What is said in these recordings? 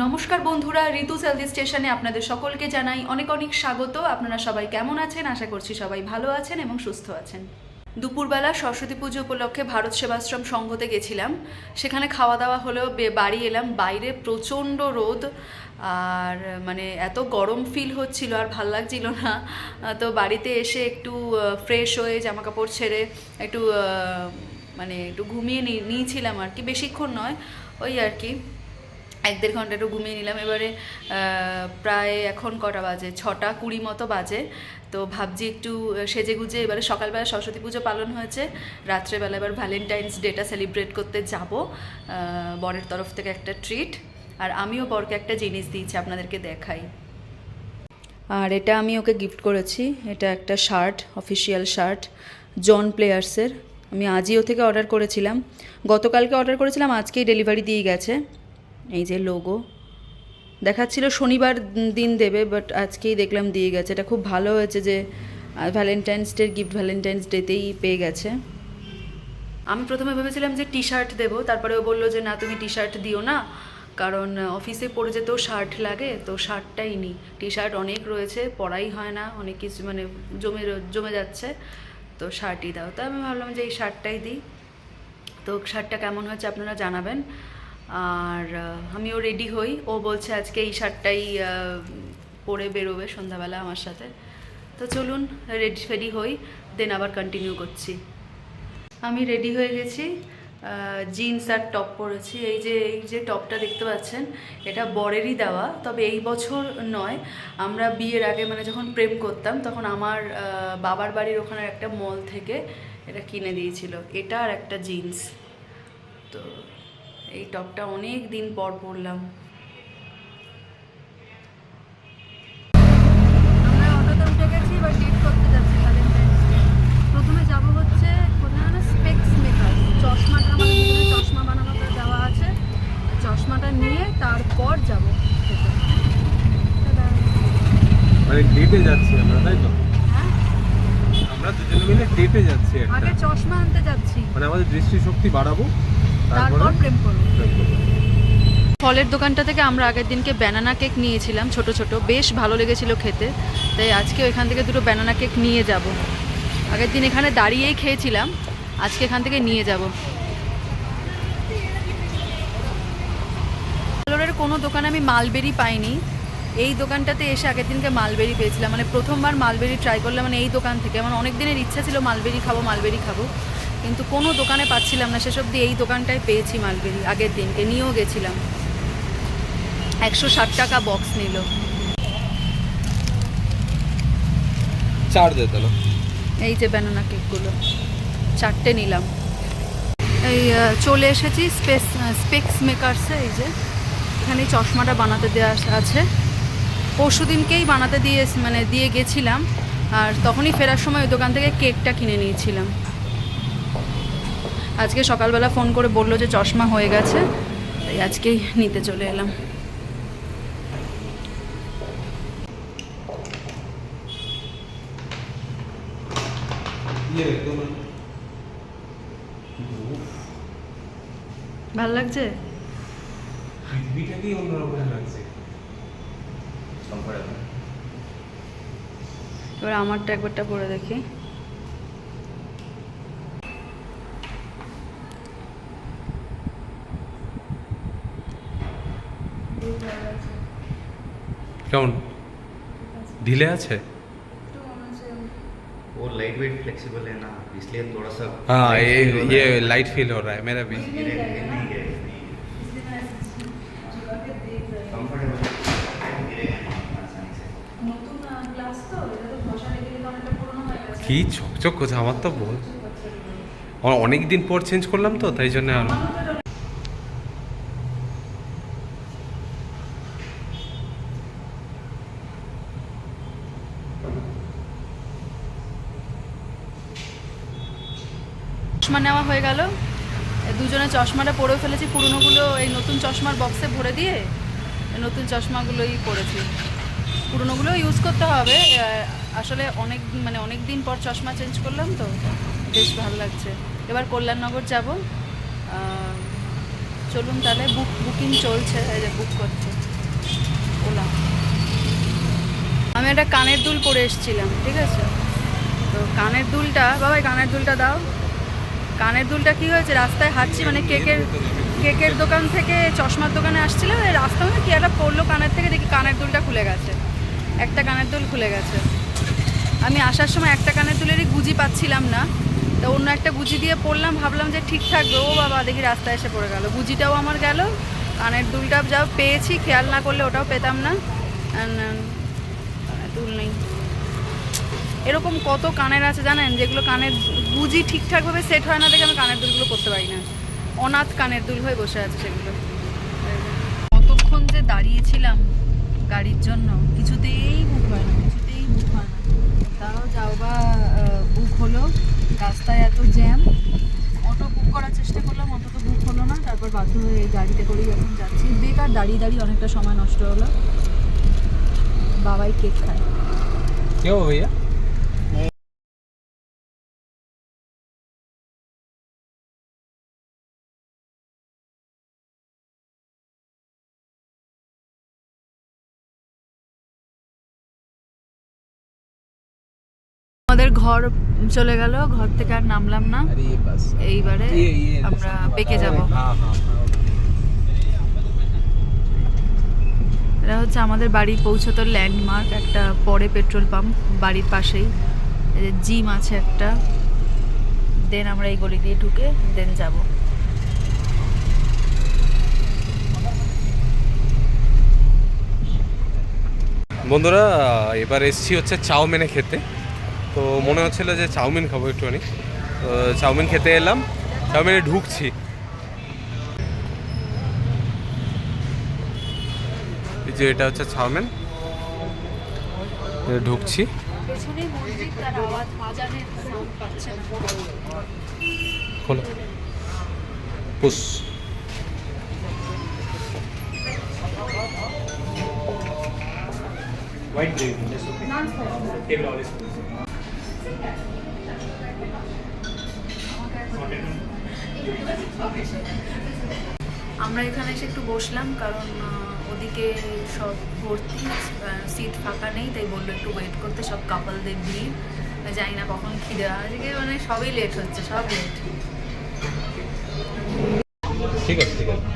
নমস্কার বন্ধুরা, ঋতু সেলদি স্টেশনে আপনাদের সকলকে জানাই অনেক অনেক স্বাগত। আপনারা সবাই কেমন আছেন? আশা করছি সবাই ভালো আছেন এবং সুস্থ আছেন। দুপুরবেলা সরস্বতী পুজো উপলক্ষে ভারত সেবাশ্রম সংঘতে গেছিলাম। সেখানে খাওয়া দাওয়া হলেও বাড়ি এলাম। বাইরে প্রচণ্ড রোদ। আর মানে এত গরম ফিল হচ্ছিল, আর ভালো লাগছিল না। তো বাড়িতে এসে একটু ফ্রেশ হয়ে জামা কাপড় ছেড়ে একটু মানে একটু ঘুমিয়ে নিয়েছিলাম আর কি। বেশিক্ষণ নয়, ওই আর কি। এক দেড় ঘণ্টা একটু ঘুমিয়ে নিলাম। এবারে প্রায় এখন কটা বাজে? ছটা কুড়ি মতো বাজে। তো ভাবছি একটু সেজে গুজে এবারে সকালবেলা সরস্বতী পুজো পালন হয়েছে। রাত্রেবেলা এবার ভ্যালেন্টাইন্স ডেটা সেলিব্রেট করতে যাব বরের তরফ থেকে একটা ট্রিট আর আমিও বরকে একটা জিনিস দিয়েছি আপনাদেরকে দেখাই। আর এটা আমি ওকে গিফট করেছি। এটা একটা শার্ট অফিসিয়াল শার্ট জন প্লেয়ার্সের আমি আজিও থেকে অর্ডার করেছিলাম। গতকালকে অর্ডার করেছিলাম, আজকেই ডেলিভারি দিয়ে গেছে। এই যে লোগো দেখাচ্ছিল শনিবার দিন দেবে বাট আজকেই দেখলাম দিয়ে গেছে। এটা খুব ভালো হয়েছে যে ভ্যালেন্টাইন্স ডে গিফট ভ্যালেন্টাইন্স ডেতেই পেয়ে গেছে। আমি প্রথমে ভেবেছিলাম যে টি শার্ট দেবো, তারপরে ও বলল যে, না, তুমি টি শার্ট দিও না, কারণ অফিসে পরে যেতেও শার্ট লাগে, তো শার্টটাই নিই। টি শার্ট অনেক রয়েছে, পরাই হয় না, অনেক কিছু মানে জমে জমে যাচ্ছে, তো শার্টই দাও। তো আমি ভাবলাম যে এই শার্টটাই দিই। তো শার্টটা কেমন হয়েছে আপনারা জানাবেন। আর আমিও রেডি হই। ও বলছে আজকে এই শার্টটাই পরে বেরোবে সন্ধ্যাবেলা আমার সাথে। তো চলুন রেডি ফেডি হই দেন আবার কন্টিনিউ করছি। আমি রেডি হয়ে গেছি। জিন্স আর টপ পরেছি। এই যে এই যে টপটা দেখতে পাচ্ছেন, এটা বরেরই দেওয়া। তবে এই বছর নয়, আমরা বিয়ের আগে মানে যখন প্রেম করতাম, তখন আমার বাবার বাড়ির ওখানে একটা মল থেকে এটা কিনে দিয়েছিল। এটা আর একটা জিন্স তো এই টপটা অনেক দিন পর পরলাম। আমরা অটোতে উঠে গেছি এবার করতে যাচ্ছি ভ্যালেন্টাইন্স প্রথমে যাব হচ্ছে কোথায় না স্পেক্স চশমাটা নিয়ে তারপর যাব দাদা, মানে ডেটে যাচ্ছি আমরা তাই তো? হ্যাঁ। আমরা দুজনে মিলে ডেটে যাচ্ছি একটা। আগে চশমা আনতে যাচ্ছি। মানে আমাদের দৃষ্টিশক্তি বাড়াবো। তারপরে তারপর প্রেম করব। ফলের দোকানটা থেকে আমরা আগের দিনকে ব্যানানা কেক নিয়েছিলাম ছোট ছোট। বেশ ভালো লেগেছিল খেতে। তাই আজকে এখান থেকে দুটো ব্যানানা কেক নিয়ে যাব। আগের দিন এখানে দাঁড়িয়েই খেয়েছিলাম আজকে এখান থেকে নিয়ে যাব। ব্যাঙ্গালোরের কোনো দোকানে আমি মালবেরি পাইনি। এই দোকানটাতে এসে আগের দিনকে মালবেরি পেয়েছিলাম। মানে প্রথমবার মালবেরি ট্রাই করলাম মানে এই দোকান থেকে। আমার অনেক দিনের ইচ্ছা ছিল মালবেরি খাব মালবেরি খাব। কিন্তু কোনো দোকানে পাচ্ছিলাম না। সেসব দিয়ে এই দোকানটায় পেয়েছি মালবেরি আগের দিনকে নিয়েও গেছিলাম। একশো ষাট টাকা বক্স নিল। চার দে তাহলে এই যে ব্যানানা কেকগুলো চারটে নিলাম। এই চলে এসেছি স্পেস স্পেক্স মেকার্সে এই যে। এখানে চশমাটা বানাতে দেওয়া আছে। পরশু দিনকেই বানাতে দিয়ে মানে দিয়ে গেছিলাম। আর তখনই ফেরার সময় ওই দোকান থেকে কেকটা কিনে নিয়েছিলাম। আজকে সকালবেলা ফোন করে বলল যে চশমা হয়ে গেছে, তাই আজকেই নিতে চলে এলাম। ভালো লাগছে? এবার আমারটা একবারটা পরে দেখি। কেমন ঢিলে আছে वो लाइट वेट फ्लेक्सिबल है ना इसलिए थोड़ा सा हाँ light ये feel हो रहा ये है। लाइट फील हो रहा है मेरा भी गिरेगा ये नहीं गिरेगा, नहीं गिरेगा। Comfortable है। गिरेगा नहीं आसानी से। কি চকচক করছে আমার তো বল আমার অনেক দিন পর চেঞ্জ করলাম তো তাই জন্য আর চশমা নেওয়া হয়ে গেল। দুজনে চশমাটা পরেও ফেলেছি, পুরনোগুলো এই নতুন চশমার বক্সে ভরে দিয়ে নতুন চশমাগুলোই পরেছি। পুরনোগুলো ইউজ করতে হবে। আসলে অনেক মানে অনেক দিন পর চশমা চেঞ্জ করলাম তো, বেশ ভালো লাগছে। এবার কল্যাণনগর যাব। চলুন তাহলে বুক বুকিং চলছে বুক করছে। ওলা। আমি একটা কানের দুল পরে এসেছিলাম, ঠিক আছে? তো কানের দুলটা, বাবাই কানের দুলটা দাও। কানের দুলটা কি হয়েছে? রাস্তায় হাঁটছি মানে কেকের কেকের দোকান থেকে চশমার দোকানে আসছিল রাস্তা মানে কি একটা পড়ল কানের থেকে দেখি কানের দুলটা খুলে গেছে। একটা কানের দুল খুলে গেছে। আমি আসার সময় একটা কানের দুলেরই গুজি পাচ্ছিলাম না। তো অন্য একটা গুজি দিয়ে পড়লাম ভাবলাম যে ঠিক থাকবে। ও বাবা দেখি রাস্তায় এসে পড়ে গেল। গুজিটাও আমার গেল। কানের দুলটা যা পেয়েছি খেয়াল না করলে ওটাও পেতাম না। Um, দুল নেই। এরকম কত কানের আছে জানেন? যেগুলো কানের বুঝি ঠিকঠাকভাবে সেট হয় না দেখে আমি কানের দুলগুলো করতে পারি না। অনাথ কানের দুল হয়ে বসে আছে সেগুলো। কতক্ষণ যে দাঁড়িয়েছিলাম গাড়ির জন্য, কিছুতেই বুক হয় না, কিছুতেই বুক হয় না। তাও যাও বা বুক হলো। রাস্তায় এত জ্যাম অটো বুক করার চেষ্টা করলাম অটো তো বুক হলো না। তারপর বাধ্য হয়ে এই গাড়িতে করেই এখন যাচ্ছি। বেকার দাঁড়িয়ে দাঁড়িয়ে অনেকটা সময় নষ্ট হলো। বাবাই কেক খায়। কেউ ভাইয়া? আমাদের ঘর চলে গেল ঘর থেকে আর নামলাম না। এইবারে আমরা পেকে যাব। এটা হচ্ছে আমাদের বাড়ি পৌঁছাতো ল্যান্ডমার্ক একটা পরে পেট্রোল পাম্প বাড়ির পাশেই। জিম আছে একটা। দেন আমরা এই গলি দিয়ে ঢুকে দেন যাব। বন্ধুরা এবার এসছি হচ্ছে চাউমিনে খেতে। তো মনে হচ্ছিল যে চাউমিন খাব একটুখানি। তো চাউমিন খেতে এলাম চাউমিনে ঢুকছি। এই যে এটা হচ্ছে চাউমিন। ঢুকছি। পেছনে মসজিদ তার আওয়াজ আজানের সাউন্ড পাচ্ছে না। খোলো। পুস। White gravy, that's okay. Table olive. আমরা এখানে এসে একটু বসলাম, কারণ ওদিকে সব ভর্তি সিট ফাঁকা নেই, তাই বলল একটু ওয়েট করতে, সব কাপলদের ভিড়। জানি না কখন খিদে, আজকে মানে সবই লেট হচ্ছে, সব লেট ঠিক আছে ঠিক আছে।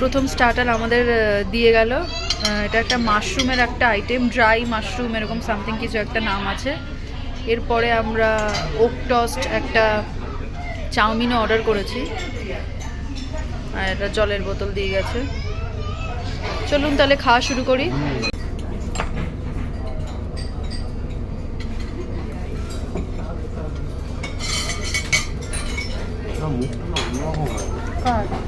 প্রথম স্টার্টার আমাদের দিয়ে গেল। এটা একটা মাশরুমের একটা আইটেম ড্রাই মাশরুম এরকম সামথিং কিছু একটা নাম আছে। এরপরে আমরা ওক টস্ট একটা চাউমিনও অর্ডার করেছি। আর একটা জলের বোতল দিয়ে গেছে। চলুন তাহলে খাওয়া শুরু করি। আবার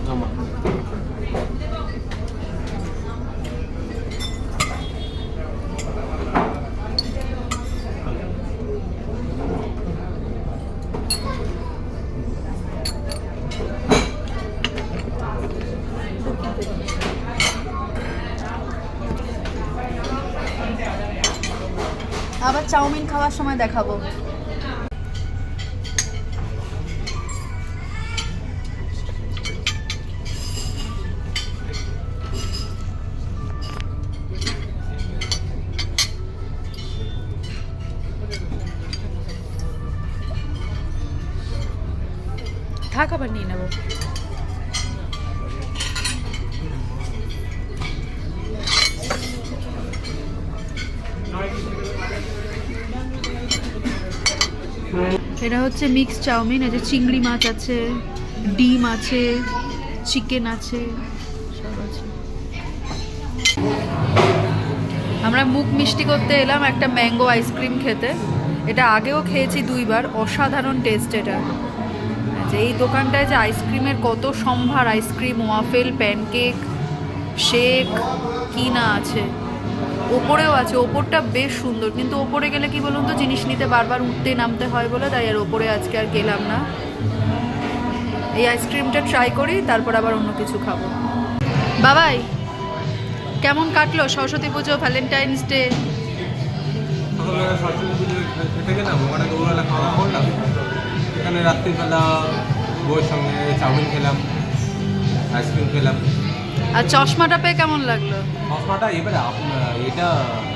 চাউমিন খাওয়ার সময় দেখাবো। থাক আবার নিয়ে নেব। এটা হচ্ছে মিক্স চাউমিন, এই যে চিংড়ি মাছ আছে, ডিম আছে চিকেন আছে, সব আছে। আমরা মুখ মিষ্টি করতে এলাম একটা ম্যাঙ্গো আইসক্রিম খেতে। এটা আগেও খেয়েছি দুইবার, অসাধারণ টেস্ট এটা। যে এই দোকানটায় যে আইসক্রিমের কত সম্ভার আইসক্রিম ওয়াফেল প্যানকেক শেক কি না আছে। ওপরেও আছে, ওপরটা বেশ সুন্দর। কিন্তু ওপরে গেলে কি বলুন তো, জিনিস নিতে বারবার উঠতে নামতে হয় বলে, তাই আর ওপরে আজকে আর গেলাম না। এই আইসক্রিমটা ট্রাই করি, তারপর আবার অন্য কিছু খাব। বাবাই, কেমন কাটলো সরস্বতী পুজো ভ্যালেন্টাইন্স ডে এখানে রাত্রিবেলা সঙ্গে চাউমিন খেলাম আইসক্রিম খেলাম। আর চশমাটা পেয়ে কেমন লাগল? চশমাটা এবারে এটা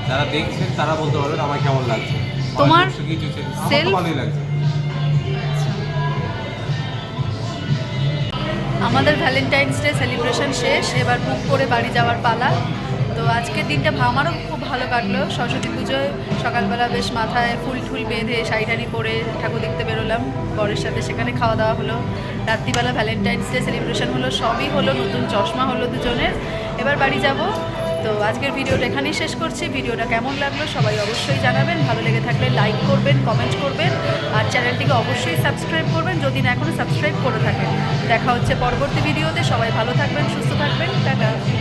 যারা দেখছেন তারা বলতে পারবেন আমার কেমন লাগছে। তোমার সেল ভালোই লাগছে। আমাদের ভ্যালেন্টাইন্স ডে সেলিব্রেশন শেষ এবার বুক করে বাড়ি যাওয়ার পালা। তো আজকের দিনটা আমারও খুব ভালো কাটলো। সরস্বতী পুজোয় সকালবেলা বেশ মাথায় ফুল টুল বেঁধে শাড়িটানি পরে ঠাকুর দেখতে বেরোলাম। বরের সাথে সেখানে খাওয়া দাওয়া হলো। রাত্রিবেলা ভ্যালেন্টাইন্স ডে সেলিব্রেশন হলো। সবই হলো, নতুন চশমা হলো দুজনের। এবার বাড়ি যাব। তো আজকের ভিডিওটা এখানেই শেষ করছি। ভিডিওটা কেমন লাগল সবাই অবশ্যই জানাবেন। ভালো লেগে থাকলে লাইক করবেন কমেন্ট করবেন। আর চ্যানেলটিকে অবশ্যই সাবস্ক্রাইব করবেন যদি না এখনও সাবস্ক্রাইব করে থাকেন। দেখা হচ্ছে পরবর্তী ভিডিওতে। সবাই ভালো থাকবেন, সুস্থ থাকবেন। টাটা।